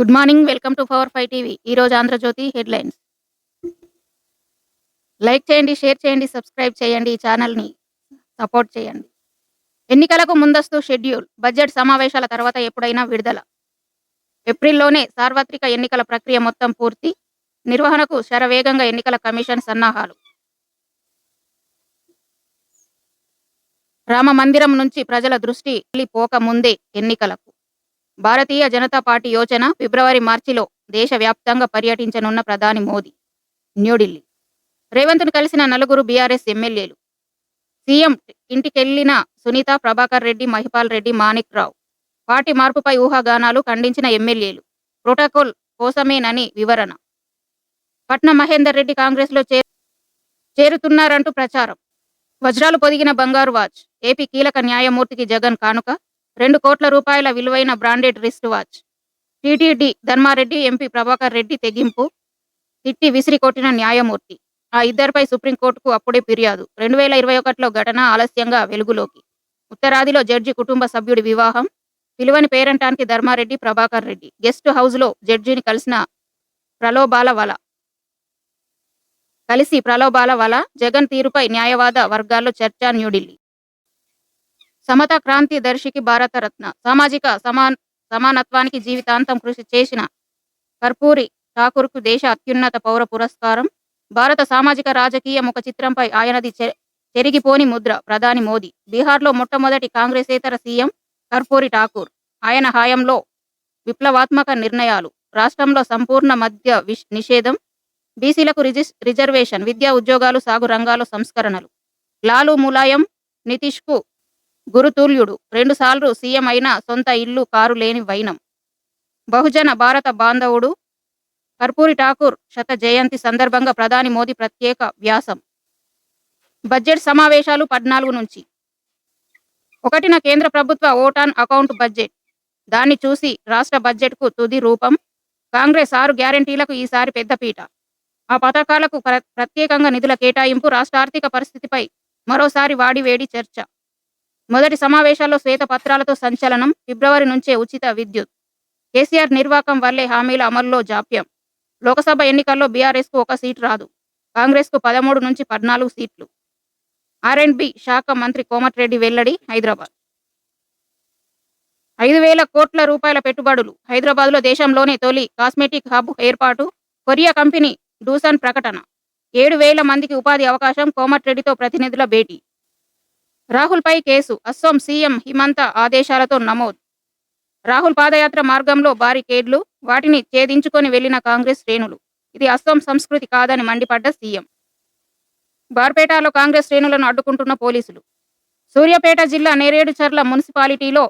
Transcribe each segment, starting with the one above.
Good morning welcome to power five TV. ఈరోజు Andhra Jyothi headlines. Like చేయండి share చేయండి subscribe చేయండి ఈ ఛానల్ని. సపోర్ట్ చేయండి. ఎన్నికలకు ముందస్తు షెడ్యూల్. బడ్జెట్ సమావేశాల తర్వాత ఎప్పుడైనా విడుదల. ఏప్రిల్లోనే సార్వత్రిక ఎన్నికల ప్రక్రియ మొత్తం పూర్తి. నిర్వహణకు శరవేగంగా ఎన్నికల కమిషన్ సన్నాహాలు. రామ మందిరం నుంచి ప్రజల దృష్టి వెళ్ళిపోక ముందే ఎన్నికలకు. భారతీయ జనతా పార్టీ యోచన ఫిబ్రవరి మార్చిలో దేశవ్యాప్తంగా పర్యటించనున్న ప్రధాని మోదీ. న్యూఢిల్లీ. రేవంత్ను కలిసిన నలుగురు బీఆర్ఎస్ ఎమ్మెల్యేలు. సీఎం ఇంటికెళ్ళిన సునీత ప్రభాకర్ రెడ్డి మహిపాల్ రెడ్డి మాణిక్ రావు. పార్టీ మార్పుపై ఊహాగానాలు ఖండించిన ఎమ్మెల్యేలు. ప్రోటోకాల్ కోసమేనని వివరణ. పట్నం మహేందర్ రెడ్డి కాంగ్రెస్లో చే చేరుతున్నారంటూ ప్రచారం. వజ్రాలు పొదిగిన బంగారు వాచ్. ఏపీ కీలక న్యాయమూర్తికి జగన్ కానుక. రెండు కోట్ల రూపాయల విలువైన branded wrist watch TTD Dharma Reddy MP Prabhakar Reddy తెగింపు. తిట్టి విసిరి కొట్టిన న్యాయమూర్తి. ఆ ఇద్దరిపై సుప్రీంకోర్టుకు అప్పుడే ఫిర్యాదు. రెండు వేల ఇరవై ఒకటిలో ఘటన ఆలస్యంగా వెలుగులోకి. ఉత్తరాదిలో జడ్జి కుటుంబ సభ్యుడి వివాహం. పిలువని పేరంటానికి ధర్మారెడ్డి ప్రభాకర్ రెడ్డి. గెస్ట్ హౌస్లో జడ్జిని కలిసిన ప్రలోభాల వల. కలిసి ప్రలోభాల వల. జగన్ తీరుపై న్యాయవాద వర్గాల్లో చర్చ న్యూఢిల్లీ. సమత క్రాంతి దర్శికి భారతరత్న. సామాజిక సమాన్ సమానత్వానికి జీవితాంతం కృషి చేసిన కర్పూరి ఠాకూర్కు దేశ అత్యున్నత పౌర పురస్కారం. భారత సామాజిక రాజకీయ ముఖ చిత్రంపై ఆయనది చెరిగిపోని ముద్ర ప్రధాని మోదీ. బీహార్లో మొట్టమొదటి కాంగ్రెసేతర సీఎం కర్పూరి ఠాకూర్. ఆయన హాయంలో విప్లవాత్మక నిర్ణయాలు రాష్ట్రంలో సంపూర్ణ మద్య విష్ నిషేధం బీసీలకు రిజిస్ రిజర్వేషన్ విద్యా ఉద్యోగాలు సాగు రంగాలు సంస్కరణలు. లాలు ములాయం నితీష్కు గురుతుల్యుడు. రెండుసార్లు సీఎం అయిన సొంత ఇల్లు కారు లేని వైనం. బహుజన భారత బాంధవుడు కర్పూరి ఠాకూర్ శత జయంతి సందర్భంగా ప్రధాని మోదీ ప్రత్యేక వ్యాసం. బడ్జెట్ సమావేశాలు పద్నాలుగు నుంచి. ఒకటిన కేంద్ర ప్రభుత్వ ఓటాన్ అకౌంట్ బడ్జెట్. దాన్ని చూసి రాష్ట్ర బడ్జెట్కు తుది రూపం. కాంగ్రెస్ ఆరు గ్యారంటీలకు ఈసారి పెద్దపీట ఆ పథకాలకు ప్రత్యేకంగా నిధుల కేటాయింపు రాష్ట్ర ఆర్థిక పరిస్థితిపై మరోసారి వాడివేడి చర్చ. మొదటి సమావేశాల్లో శ్వేతపత్రాలతో సంచలనం ఫిబ్రవరి నుంచే ఉచిత విద్యుత్. కేసీఆర్ నిర్వాకం వల్లే హామీల అమల్లో జాప్యం. లోకసభ ఎన్నికల్లో బీఆర్ఎస్కు ఒక సీటు రాదు. కాంగ్రెస్కు పదమూడు నుంచి పద్నాలుగు సీట్లు. ఆర్ అండ్ బి శాఖ మంత్రి కోమటిరెడ్డి వెల్లడి హైదరాబాద్. ఐదు వేల కోట్ల రూపాయల పెట్టుబడులు. హైదరాబాద్లో దేశంలోనే తొలి కాస్మెటిక్ హబ్ ఏర్పాటు కొరియా కంపెనీ డూసన్ ప్రకటన. ఏడు వేల మందికి ఉపాధి అవకాశం కోమటిరెడ్డితో ప్రతినిధుల భేటీ. రాహుల్పై కేసు. అస్సోం సీఎం హిమంత ఆదేశాలతో నమోదు. రాహుల్ పాదయాత్ర మార్గంలో బారికేడ్లు వాటిని ఛేదించుకొని వెళ్ళిన కాంగ్రెస్ శ్రేణులు. ఇది అస్సోం సంస్కృతి కాదని మండిపడ్డ సీఎం. బార్పేటలో కాంగ్రెస్ శ్రేణులను అడ్డుకుంటున్న పోలీసులు. సూర్యాపేట జిల్లా నేరేడుచర్ల మున్సిపాలిటీలో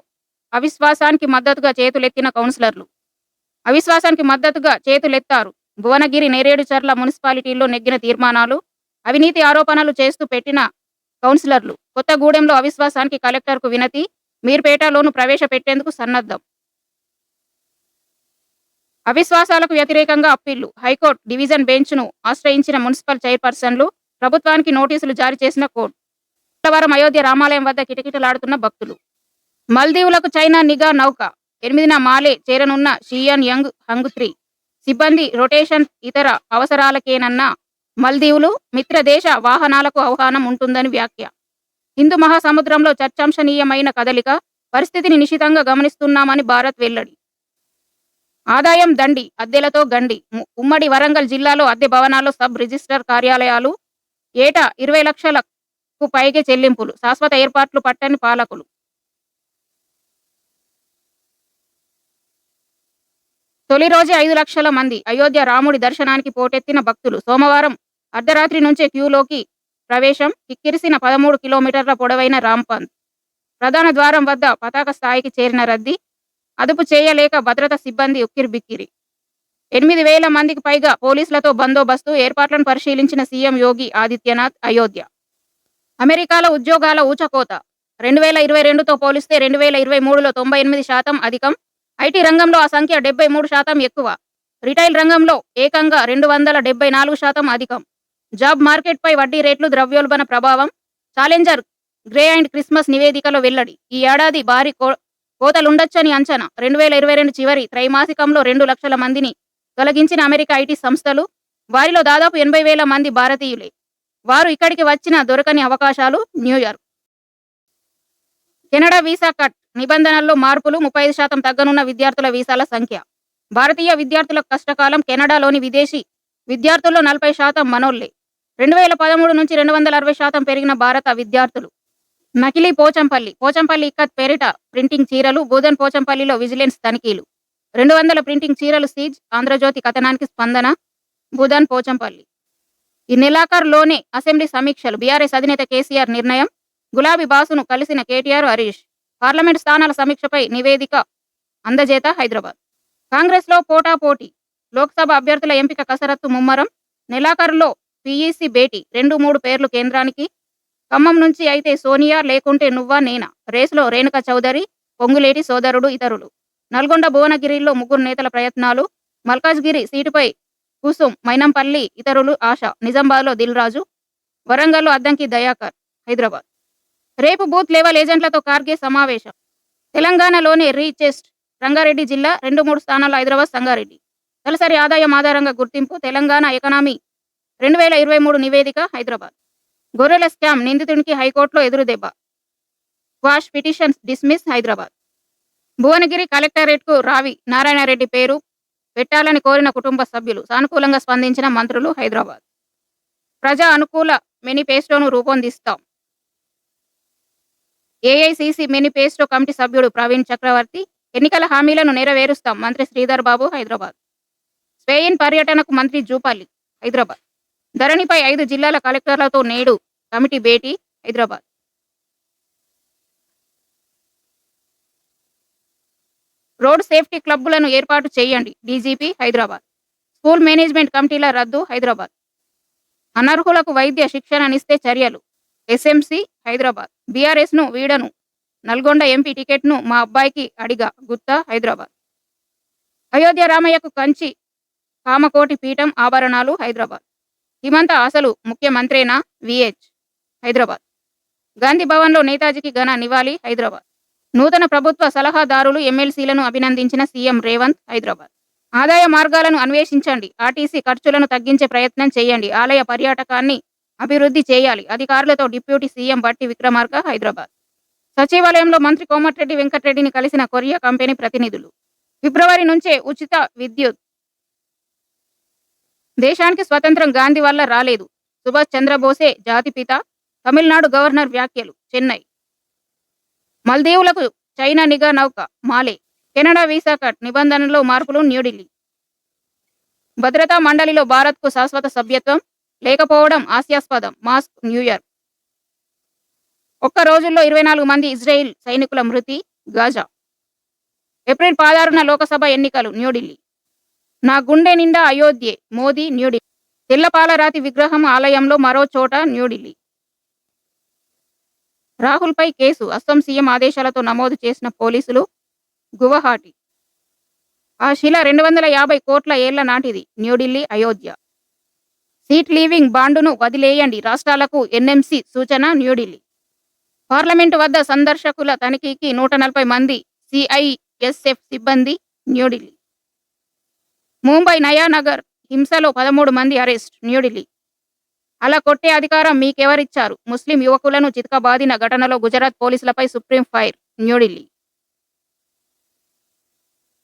అవిశ్వాసానికి మద్దతుగా చేతులెత్తిన కౌన్సిలర్లు. అవిశ్వాసానికి మద్దతుగా చేతులెత్తారు. భువనగిరి నేరేడుచర్ల మున్సిపాలిటీలో నెగ్గిన తీర్మానాలు అవినీతి ఆరోపణలు చేస్తూ పెట్టిన కౌన్సిలర్లు. కొత్తగూడెంలో అవిశ్వాసానికి కలెక్టర్కు వినతి మీర్పేటలోను ప్రవేశపెట్టేందుకు సన్నద్ధం. అవిశ్వాసాలకు వ్యతిరేకంగా అప్పీళ్ళు హైకోర్టు డివిజన్ బెంచ్ను ఆశ్రయించిన మున్సిపల్ చైర్పర్సన్లు ప్రభుత్వానికి నోటీసులు జారీ చేసిన కోర్టు శుక్రవారం అయోధ్య రామాలయం వద్ద కిటకిటలాడుతున్న భక్తులు. మల్దీవులకు చైనా నిఘా నౌక. ఎనిమిదిన మాలే చేరనున్న షియన్ యంగ్ హంగ్ త్రీ. సిబ్బంది రొటేషన్ ఇతర అవసరాలకేనన్న మల్దీవులు మిత్రదేశ వాహనాలకు ఆహ్వానం ఉంటుందని వ్యాఖ్య. హిందూ మహాసముద్రంలో చర్చాంశనీయమైన కదలిక పరిస్థితిని నిశితంగా గమనిస్తున్నామని భారత్ వెల్లడి. ఆదాయం దండి అద్దెలతో గండి. ఉమ్మడి వరంగల్ జిల్లాలో అద్దె భవనాల్లో సబ్ రిజిస్టర్ కార్యాలయాలు ఏటా ఇరవై లక్షలకు పైగే చెల్లింపులు శాశ్వత ఏర్పాట్లు పట్టని పాలకులు. తొలి రోజే ఐదు లక్షల మంది అయోధ్య రాముడి దర్శనానికి పోటెత్తిన భక్తులు. సోమవారం అర్ధరాత్రి నుంచే క్యూలోకి ప్రవేశం కిక్కిరిసిన పదమూడు కిలోమీటర్ల పొడవైన రాంపంత్ ప్రధాన ద్వారం వద్ద పతాక స్థాయికి చేరిన రద్దీ అదుపు చేయలేక భద్రతా సిబ్బంది ఉక్కిరిబిక్కిరి ఎనిమిది వేల మందికి పైగా పోలీసులతో బందోబస్తు ఏర్పాట్లను పరిశీలించిన సీఎం యోగి ఆదిత్యనాథ్ అయోధ్య. అమెరికాలో ఉద్యోగాల ఊచకోత రెండు వేల ఇరవై రెండుతో పోలిస్తే రెండు వేల ఇరవై మూడులో తొంభై ఎనిమిది శాతం అధికం ఐటీ రంగంలో ఆ సంఖ్య డెబ్బై మూడు శాతం ఎక్కువ. రిటైల్ రంగంలో ఏకంగా రెండు వందల డెబ్బై నాలుగు శాతం అధికం. జాబ్ మార్కెట్పై వడ్డీ రేట్లు ద్రవ్యోల్బణ ప్రభావం ఛాలెంజర్ గ్రే అండ్ క్రిస్మస్ నివేదికలో వెల్లడి. ఈ ఏడాది భారీ కోతలుండొచ్చని అంచనా. రెండు వేల ఇరవై రెండు చివరి త్రైమాసికంలో రెండు లక్షల మందిని తొలగించిన అమెరికా ఐటీ సంస్థలు వారిలో దాదాపు ఎనభై వేల మంది భారతీయులే. వారు ఇక్కడికి వచ్చిన దొరకని అవకాశాలు New York. Canada visa cut. నిబంధనల్లో మార్పులు ముప్పై ఐదు శాతం తగ్గనున్న విద్యార్థుల వీసాల సంఖ్య. భారతీయ విద్యార్థుల కష్టకాలం కెనడాలోని విదేశీ విద్యార్థుల్లో నలభై శాతం మనోళ్ళే. రెండు వేల పదమూడు నుంచి రెండు వందల అరవై శాతం పెరిగిన భారత విద్యార్థులు. నకిలీ పోచంపల్లి. పోచంపల్లి ఇక్కత్ పేరిట ప్రింటింగ్ చీరలు బూదన్ పోచంపల్లిలో విజిలెన్స్ తనిఖీలు. రెండు వందల ప్రింటింగ్ చీరలు సీజ్ ఆంధ్రజ్యోతి కథనానికి స్పందన బుధన్ పోచంపల్లి. ఈ నెలాఖరులోనే అసెంబ్లీ సమీక్షలు బీఆర్ఎస్ అధినేత కేసీఆర్ నిర్ణయం గులాబీ బాసును కలిసిన కేటీఆర్ హరీష్. పార్లమెంట్ స్థానాల సమీక్షపై నివేదిక అందజేత హైదరాబాద్. కాంగ్రెస్లో పోటాపోటీ. లోక్సభ అభ్యర్థుల ఎంపిక కసరత్తు ముమ్మరం. నెలాఖరులో పీఈసీ భేటీ రెండు మూడు పేర్లు కేంద్రానికి. ఖమ్మం నుంచి అయితే సోనియా లేకుంటే నువ్వా నేనా? రేసులో రేణుక చౌదరి పొంగులేటి సోదరుడు ఇతరులు. నల్గొండ భువనగిరిలో ముగ్గురు నేతల ప్రయత్నాలు. మల్కాజ్గిరి సీటుపై కుసుం మైనంపల్లి ఇతరులు ఆశ. నిజామాబాద్లో దిల్రాజు వరంగల్లో అద్దంకి దయాకర్ హైదరాబాద్. రేపు బూత్ లెవెల్ ఏజెంట్లతో కార్గే సమావేశం. తెలంగాణలోని రీచెస్ట్ రంగారెడ్డి జిల్లా రెండు మూడు స్థానాల్లో హైదరాబాద్ సంగారెడ్డి. తలసరి ఆదాయం ఆధారంగా గుర్తింపు తెలంగాణ ఎకనామీ రెండు వేల ఇరవై మూడు నివేదిక హైదరాబాద్. గొర్రెల స్కామ్ నిందితునికి హైకోర్టులో ఎదురుదెబ్బ quash petitions dismiss Hyderabad. Bhuvanagiri కలెక్టరేట్కు Ravi Narayana Reddy పేరు. పెట్టాలని కోరిన కుటుంబ సభ్యులు సానుకూలంగా స్పందించిన మంత్రులు హైదరాబాద్. ప్రజా అనుకూల మెనిఫెస్టోను రూపొందిస్తాం. ఏఐసిసి మెనిఫెస్టో కమిటీ సభ్యుడు ప్రవీణ్ చక్రవర్తి ఎన్నికల హామీలను నెరవేరుస్తాం మంత్రి శ్రీధర్ బాబు హైదరాబాద్. స్పెయిన్ పర్యటనకు మంత్రి జూపాలి హైదరాబాద్. ధరణిపై ఐదు జిల్లాల కలెక్టర్లతో నేడు కమిటీ భేటీ హైదరాబాద్. రోడ్ సేఫ్టీ క్లబ్బులను ఏర్పాటు చేయండి డీజీపీ హైదరాబాద్. స్కూల్ మేనేజ్మెంట్ కమిటీల రద్దు హైదరాబాద్. అనర్హులకు వైద్య శిక్షణనిస్తే చర్యలు ఎస్ఎంసి హైదరాబాద్. బీఆర్ఎస్ను వీడను నల్గొండ ఎంపీ టికెట్ను మా అబ్బాయికి అడిగా గుత్తా హైదరాబాద్. అయోధ్య రామయ్యకు కంచి కామకోటి పీఠం ఆభరణాలు హైదరాబాద్. హిమంత అసలు ముఖ్యమంత్రేనా? విహెచ్. హైదరాబాద్. గాంధీ భవన్లో నేతాజీకి ఘన నివాళి హైదరాబాద్. నూతన ప్రభుత్వ సలహాదారులు ఎమ్మెల్సీలను అభినందించిన సీఎం రేవంత్ హైదరాబాద్. ఆదాయ మార్గాలను అన్వేషించండి. ఆర్టీసీ ఖర్చులను తగ్గించే ప్రయత్నం చేయండి. ఆలయ పర్యాటకాన్ని అభివృద్ధి చేయాలి. అధికారులతో డిప్యూటీ సీఎం బట్టి విక్రమార్క హైదరాబాద్. సచివాలయంలో మంత్రి కోమటిరెడ్డి వెంకటరెడ్డిని కలిసిన కొరియా కంపెనీ ప్రతినిధులు. ఫిబ్రవరి నుంచే ఉచిత విద్యుత్ దేశానికి స్వతంత్రం గాంధీ వల్ల రాలేదు. సుభాష్ చంద్రబోసే జాతిపిత తమిళనాడు గవర్నర్ వ్యాఖ్యలు చెన్నై. మల్దీవులకు చైనా నిఘా నౌక మాలే. కెనడా వీసా కట్ నిబంధనల్లో మార్పులు న్యూఢిల్లీ. భద్రతా మండలిలో భారత్కు శాశ్వత సభ్యత్వం లేకపోవడం హాస్యాస్పదం మాస్క్ న్యూయార్క్ ఒక్క రోజుల్లో ఇరవై నాలుగు మంది ఇజ్రాయిల్ సైనికుల మృతి గాజా. ఏప్రిల్ పదహారున లోకసభ ఎన్నికలు న్యూఢిల్లీ. నా గుండె నిండా అయోధ్యే మోదీ న్యూఢిల్లీ తెల్లపాలరాతి విగ్రహం ఆలయంలో మరో చోట న్యూఢిల్లీ రాహుల్పై కేసు అస్సాం సీఎం ఆదేశాలతో నమోదు చేసిన పోలీసులు గువహాటి. ఆ శిల రెండు వందల యాభై కోట్ల ఏళ్ళ నాటిది న్యూఢిల్లీ అయోధ్య. సీట్ లీవింగ్ బాండును వదిలేయండి రాష్ట్రాలకు ఎన్ఎంసీ సూచన న్యూఢిల్లీ పార్లమెంటు వద్ద సందర్శకుల తనిఖీకి నూట నలభై మంది సిఐఎస్ఎఫ్ సిబ్బంది న్యూఢిల్లీ ముంబై నయానగర్ హింసలో పదమూడు మంది అరెస్ట్ న్యూఢిల్లీ. అలా కొట్టే అధికారం మీకెవరిచ్చారు? ముస్లిం యువకులను చితకబాదిన ఘటనలో గుజరాత్ పోలీసులపై సుప్రీం ఫైర్ న్యూఢిల్లీ.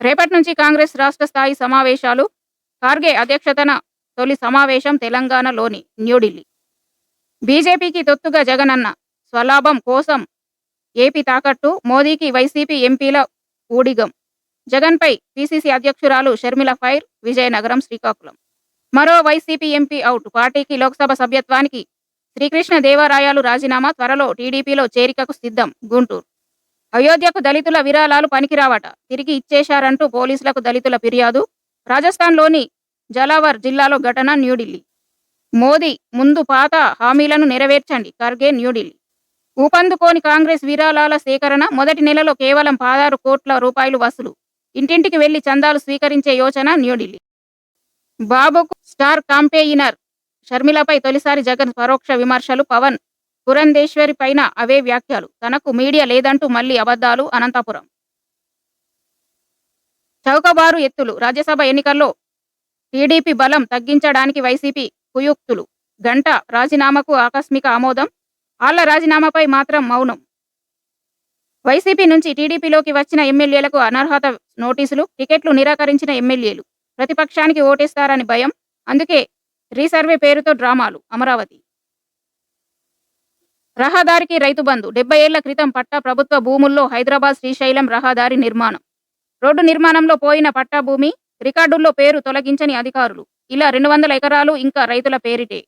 రేపటి నుంచి కాంగ్రెస్ రాష్ట్ర స్థాయి సమావేశాలు ఖార్గే అధ్యక్షతన తొలి సమావేశం తెలంగాణలోని న్యూఢిల్లీ. బీజేపీకి తొత్తుగా జగనన్న స్వలాభం కోసం ఏపీ తాకట్టు మోదీకి వైసీపీ ఎంపీల ఊడిగం. జగన్పై పిసిసి అధ్యక్షురాలు షర్మిల ఫైర్ విజయనగరం శ్రీకాకుళం. మరో వైసీపీ ఎంపీ అవుట్ పార్టీకి లోక్సభ సభ్యత్వానికి శ్రీకృష్ణ దేవరాయాలు రాజీనామా త్వరలో టీడీపీలో చేరికకు సిద్ధం గుంటూరు. అయోధ్యకు దళితుల విరాళాలు పనికిరావట తిరిగి ఇచ్చేశారంటూ పోలీసులకు దళితుల ఫిర్యాదు రాజస్థాన్లోని జలావర్ జిల్లాలో ఘటన న్యూఢిల్లీ. మోదీ ముందు పాత హామీలను నెరవేర్చండి ఖర్గే న్యూఢిల్లీ. ఊపందుకోని కాంగ్రెస్ విరాళాల సేకరణ మొదటి నెలలో కేవలం పదహారు కోట్ల రూపాయలు వసూలు ఇంటింటికి వెళ్ళి చందాలు స్వీకరించే యోచన న్యూఢిల్లీ. బాబుకు స్టార్ కాంపేయినర్ షర్మిలపై తొలిసారి జగన్ పరోక్ష విమర్శలు పవన్ పురంధేశ్వరి పైన అవే వ్యాఖ్యలు. తనకు మీడియా లేదంటూ మళ్ళీ అబద్ధాలు అనంతపురం. చౌకబారు ఎత్తులు. రాజ్యసభ ఎన్నికల్లో టీడీపీ బలం తగ్గించడానికి వైసీపీ కుయుక్తులు. గంట రాజీనామాకు ఆకస్మిక ఆమోదం. ఆళ్ళ రాజీనామాపై మాత్రం మౌనం. వైసీపీ నుంచి టీడీపీలోకి వచ్చిన ఎమ్మెల్యేలకు అనర్హత నోటీసులు టికెట్లు నిరాకరించిన ఎమ్మెల్యేలు. ప్రతిపక్షానికి ఓటేస్తారని భయం. అందుకే రీసర్వే పేరుతో డ్రామాలు. అమరావతి రహదారికి రైతు బంధు. డెబ్బై ఏళ్ళ క్రితం పట్టా ప్రభుత్వ భూముల్లో హైదరాబాద్ శ్రీశైలం రహదారి నిర్మాణం. రోడ్డు నిర్మాణంలో పోయిన పట్టా భూమి రికార్డుల్లో పేరు తొలగించని అధికారులు. ఇలా రెండు వందల ఎకరాలు ఇంకా రైతుల పేరిటే.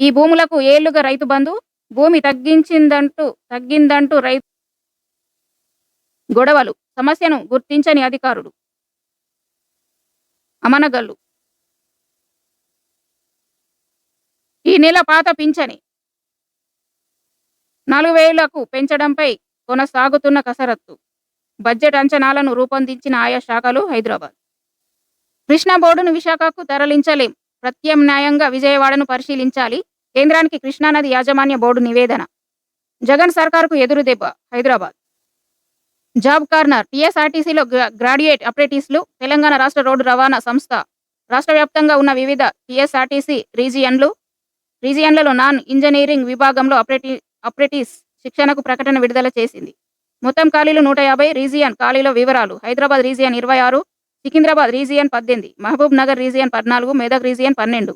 ఈ భూములకు ఏళ్ళుగా రైతు బంధు. భూమి తగ్గించిందంటూ తగ్గిందంటూ రైతు గొడవలు సమస్యను గుర్తించని అధికారులు. అమనగల్లు. ఈ నెల పాత పింఛని. నాలుగు వేలకు పెంచడంపై కొనసాగుతున్న కసరత్తు. బడ్జెట్ అంచనాలను రూపొందించిన ఆయా శాఖలు హైదరాబాద్. కృష్ణా బోర్డును విశాఖకు తరలించలేం. ప్రత్యామ్నాయంగా విజయవాడను పరిశీలించాలి. కేంద్రానికి కృష్ణానది యాజమాన్య బోర్డు నివేదన. జగన్ సర్కార్కు ఎదురు దెబ్బ హైదరాబాద్. జాబ్ కార్నర్ టీఎస్ఆర్టీసీలో గ్రాడ్యుయేట్ అప్రెంటిస్లు తెలంగాణ రాష్ట్ర రోడ్డు రవాణా సంస్థ. రాష్ట్ర వ్యాప్తంగా ఉన్న వివిధ టీఎస్ఆర్టీసీ రీజియన్లు రీజియన్లలో నాన్ ఇంజనీరింగ్ విభాగంలో అప్రెంటి అప్రెంటిస్ శిక్షణకు ప్రకటన విడుదల చేసింది. మొత్తం ఖాళీలు నూట యాభై రీజియన్ ఖాళీల వివరాలు. హైదరాబాద్ రీజియన్ ఇరవై ఆరు సికింద్రాబాద్ రీజియన్ పద్దెనిమిది మహబూబ్ నగర్ రీజియన్ పద్నాలుగు మెదక్ రీజియన్ పన్నెండు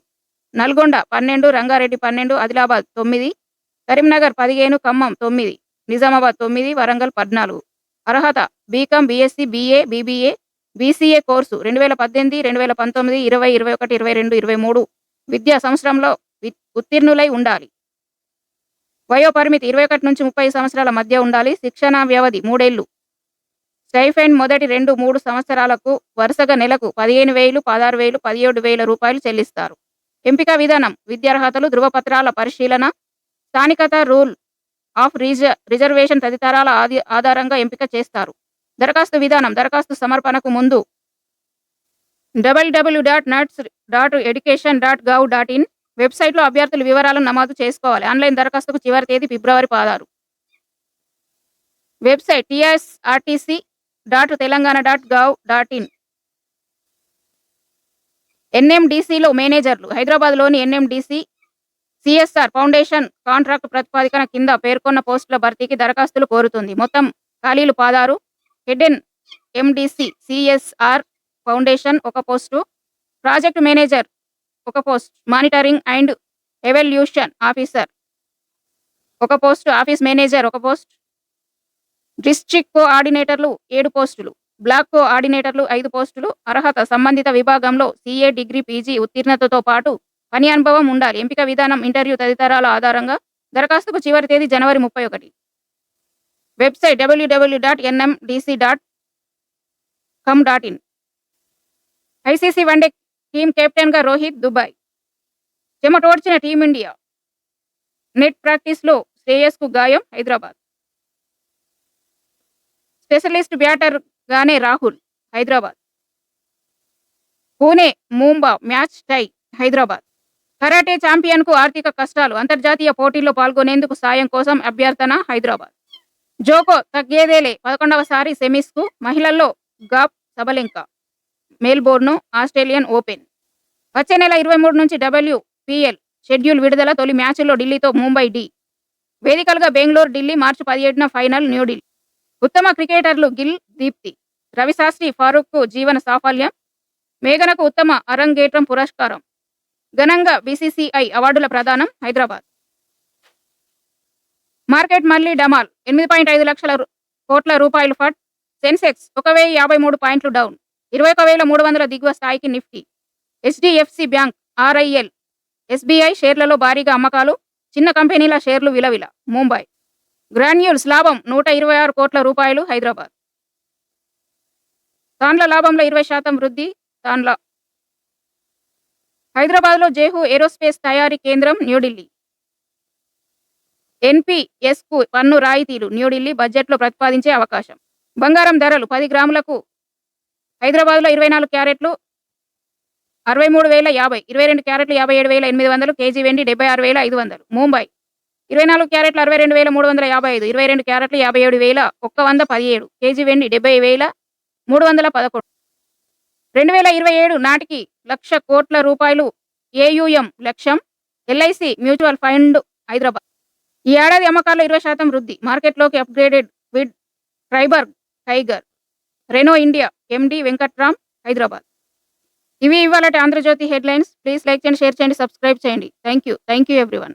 నల్గొండ పన్నెండు రంగారెడ్డి పన్నెండు ఆదిలాబాద్ తొమ్మిది కరీంనగర్ పదిహేను ఖమ్మం తొమ్మిది నిజామాబాద్ తొమ్మిది వరంగల్ పద్నాలుగు. అర్హత BCom BSc BA BBA BCA course రెండు వేల పద్దెనిమిది రెండు వేల పంతొమ్మిది ఇరవై ఇరవై ఒకటి ఇరవై రెండు ఇరవై మూడు. విద్యా సంవత్సరంలో ఉత్తీర్ణులై ఉండాలి. వయో పరిమితి ఇరవై ఒకటి నుంచి ముప్పై సంవత్సరాల మధ్య ఉండాలి. శిక్షణ వ్యవధి మూడేళ్ళు స్టైఫెండ్ మొదటి రెండు మూడు సంవత్సరాలకు వరుసగా నెలకు పదిహేను వేలు పదహారు వేలు పదిహేడు వేల రూపాయలు చెల్లిస్తారు. ఎంపిక విధానం విద్యార్హతలు ధృవపత్రాల పరిశీలన స్థానికత రూల్ ఆఫ్ రిజ రిజర్వేషన్ తదితరాల ఆది ఆధారంగా ఎంపిక చేస్తారు. దరఖాస్తు విధానం దరఖాస్తు సమర్పణకు ముందు W W dot nats dot education dot gov dot in వెబ్సైట్లో అభ్యర్థుల వివరాలను నమోదు చేసుకోవాలి. ఆన్లైన్ దరఖాస్తుకు చివరి తేదీ ఫిబ్రవరి పదహారు. Website TSRTC dot Telangana dot gov dot in ఎన్ఎండిసిలో మేనేజర్లు హైదరాబాద్లోని ఎన్ఎండిసి సిఎస్ఆర్ ఫౌండేషన్ కాంట్రాక్ట్ ప్రతిపాదికన కింద పేర్కొన్న పోస్టుల భర్తీకి దరఖాస్తులు కోరుతుంది. మొత్తం ఖాళీలు పాదారు. హెడెన్ ఎండిసి సిఎస్ఆర్ ఫౌండేషన్ ఒక పోస్టు. ప్రాజెక్ట్ మేనేజర్ ఒక post. Monitoring and evaluation officer ఒక పోస్ట్. ఆఫీస్ మేనేజర్ ఒక పోస్ట్. డిస్ట్రిక్ట్ కోఆర్డినేటర్లు ఏడు పోస్టులు. బ్లాక్ కోఆర్డినేటర్లు ఐదు పోస్టులు. అర్హత సంబంధిత విభాగంలో సిఏ డిగ్రీ పీజీ ఉత్తీర్ణతతో పాటు పని అనుభవం ఉండాలి. ఎంపిక విధానం ఇంటర్వ్యూ తదితరాల ఆధారంగా దరఖాస్తుకు చివరి తేదీ జనవరి ముప్పై ఒకటి. Website W W dot NMDC dot com dot in ICC one day team కెప్టెన్గా రోహిత్ దుబాయ్. చెమటోడ్చిన టీమిండియా. నెట్ ప్రాక్టీస్లో శ్రేయస్కు గాయం హైదరాబాద్. స్పెషలిస్ట్ బ్యాటర్ గానే Rahul Hyderabad. Pune Mumba match tie Hyderabad. Karate ఛాంపియన్కు ఆర్థిక కష్టాలు. అంతర్జాతీయ పోటీల్లో పాల్గొనేందుకు సాయం కోసం అభ్యర్థన హైదరాబాద్. జోకో తగ్గేదేలే పదకొండవసారి సెమీస్కు మహిళల్లో గాప్ సబలింక. Melbourne Australian open. వచ్చే నెల ఇరవై మూడు నుంచి డబ్ల్యూపీఎల్ షెడ్యూల్ విడుదల తొలి మ్యాచ్లో ఢిల్లీతో ముంబై డి. వేదికలుగా బెంగళూరు ఢిల్లీ మార్చి పదిహేడున ఫైనల్ న్యూఢిల్లీ. ఉత్తమ క్రికెటర్లు గిల్ దీప్తి రవిశాస్త్రి ఫారూక్ జీవన సాఫల్యం మేఘనకు ఉత్తమ అరంగేట్రం పురస్కారం. ఘనంగా బీసీసీఐ అవార్డుల ప్రదానం హైదరాబాద్. మార్కెట్ మళ్ళీ డమాల్. ఎనిమిది పాయింట్ ఐదు లక్షల కోట్ల రూపాయలు ఫట్. సెన్సెక్స్ ఒక వెయ్యి యాభై మూడు పాయింట్లు డౌన్. ఇరవై ఒక వేల మూడు వందల దిగువ స్థాయికి Nifty. HDFC bank RIL. SBI షేర్లలో భారీగా అమ్మకాలు. చిన్న కంపెనీల షేర్లు విలవిల. ముంబై. గ్రాన్యూల్స్ లాభం నూట ఇరవై ఆరు కోట్ల రూపాయలు హైదరాబాద్. తాన్ల లాభంలో ఇరవై శాతం వృద్ధి. తాండ్ల హైదరాబాద్లో జేహూ ఏరోస్పేస్ తయారీ కేంద్రం న్యూఢిల్లీ. ఎన్పిఎస్కు పన్ను రాయితీలు న్యూఢిల్లీ బడ్జెట్లో ప్రతిపాదించే అవకాశం. బంగారం ధరలు పది గ్రాములకు హైదరాబాద్లో ఇరవై నాలుగు క్యారెట్లు అరవై మూడు వేల యాభై ఇరవై రెండు క్యారెట్లు యాభై ఏడు వేల ఎనిమిది వందలు కేజీ వెండి డెబ్బై ఆరు వేల ఐదు వందలు. ముంబై ఇరవై నాలుగు క్యారెట్లు అరవై రెండు వేల మూడు వందల యాభై ఐదు ఇరవై రెండు క్యారెట్లు యాభై ఏడు వేల ఒక్క వంద పదిహేడు కేజీ వెండి డెబ్బై వేల మూడు వందల పదకొండు. రెండు వేల ఇరవై ఏడు నాటికి లక్ష కోట్ల రూపాయలు ఏయుఎం లక్ష్యం ఎల్ఐసి మ్యూచువల్ ఫండ్ హైదరాబాద్. ఈ ఏడాది అమ్మకాల్లో ఇరవై శాతం వృద్ధి. మార్కెట్లోకి upgraded with Triber tiger Renault India MD Venkatram Hyderabad. ఇవి ఇవాళ ఆంధ్రజ్యోతి హెడ్లైన్స్. ప్లీజ్ లైక్ చేయండి షేర్ చేయండి సబ్స్క్రైబ్ చేయండి. Thank you thank you everyone.